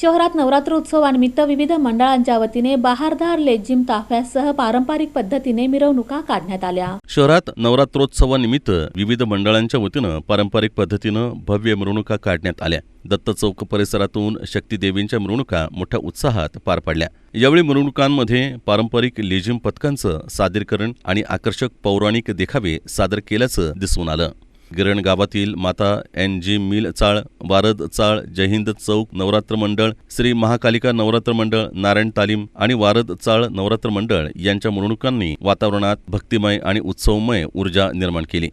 शहरात नवरात्रोत्सवानिमित्त विविध मंडळांच्या वतीने बहारदार लेझिम ताफ्यासह पारंपरिक पद्धतीने मिरवणुका काढण्यात आल्या. शहरात नवरात्रोत्सवानिमित्त विविध मंडळांच्या वतीनं पारंपरिक पद्धतीनं भव्य मिरवणुका काढण्यात आल्या. दत्त चौक परिसरातून शक्तीदेवींच्या मिरवणुका मोठ्या उत्साहात पार पडल्या. यावेळी मिरवणुकांमध्ये पारंपरिक लेझिम पथकांचं सादरीकरण आणि आकर्षक पौराणिक देखावे सादर केल्याचं दिसून आलं. गिरण गावातील माता एन जी मिल चाळ वारद चाळ जयहिंद चौक नवरात्र मंडळ श्री महाकालिका नवरात्र मंडळ नारायण तालीम आणि वारद चाळ नवरात्र मंडळ यांच्या मिरवणुकांनी वातावरणात भक्तिमय आणि उत्सवमय ऊर्जा निर्माण केली.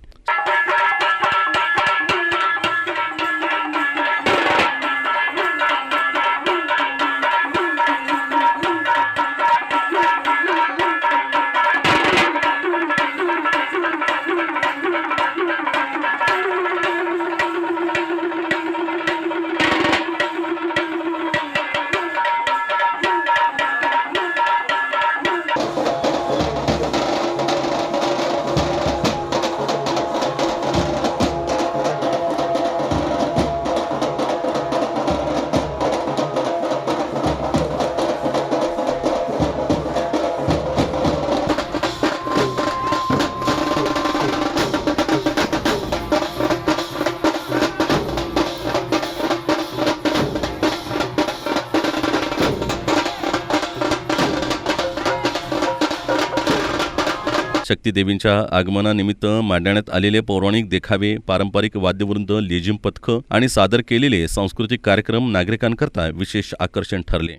शक्तीदेवींच्या आगमनानिमित्त मांडण्यात आलेले पौराणिक देखावे पारंपरिक वाद्यवृंद लेझिम पथकं आणि सादर केलेले सांस्कृतिक कार्यक्रम नागरिकांकरता विशेष आकर्षण ठरले.